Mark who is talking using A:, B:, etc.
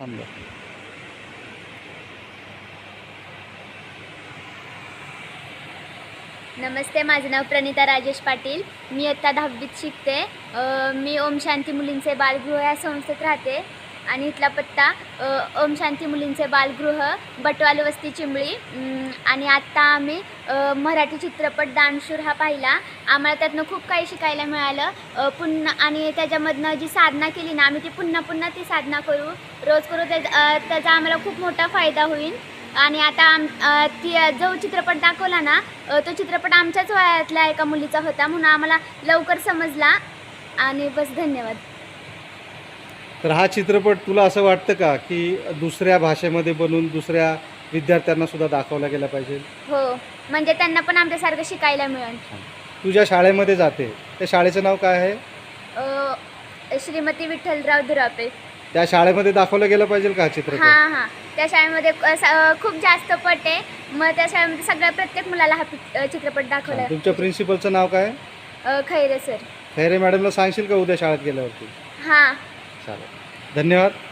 A: थांबा
B: नमस्ते माझं नाव प्रणिता राजेश पाटील. मी आत्ता दहावीत शिकते. अ, मी ओम शांती मुलींचे बालगृह या संस्थेत राहते. आणि इथला पत्ता ओम शांती मुलींचे बालगृह बटवाल वस्ती चिंबळी. आणि आत्ता आम्ही मराठी चित्रपट दानशूर हा पाहिला. आम्हाला त्यातनं खूप काही शिकायला मिळालं. पुन्हा आणि त्याच्यामधनं जी साधना केली ना आम्ही ती पुन्हा पुन्हा ती साधना करू. रोज करू त्या त्याचा आम्हाला खूप मोठा फायदा होईल. आणि आता आम ती जो चित्रपट दाखवला ना तो चित्रपट आमच्याच वयातल्या एका मुलीचा होता म्हणून आम्हाला लवकर समजला. आणि बस धन्यवाद.
A: तर हा चित्रपट तुला असं वाटतं का की दुसऱ्या भाषेमध्ये बनवून दुसऱ्या विद्यार्थ्यांना सुद्धा दाखवला गेला पाहिजे?
B: हो. म्हणजे त्यांना पण आमच्यासारखं शिकायला मिळेल.
A: तू ज्या शाळेमध्ये जाते त्या शाळेचं नाव काय आहे?
B: अ, श्रीमती विठ्ठलराव दुरापे
A: त्या शाळेमध्ये दाखवलं गेलं पाहिजे का हा चित्रपट?
B: हां हां. त्या शाळेमध्ये अ, स- अ, खूप जास्त पट आहे. मग त्या शाळेमध्ये सगळ्या प्रत्येक मुलाला हा पिक- अ, चित्रपट दाखवला.
A: तुमच्या प्रिन्सिपलचं नाव काय?
B: अ, खैरे सर.
A: खैरे मॅडमला सांगशील का उद्या शाळेत गेल्यावरती?
B: हां.
A: चालेल. धन्यवाद.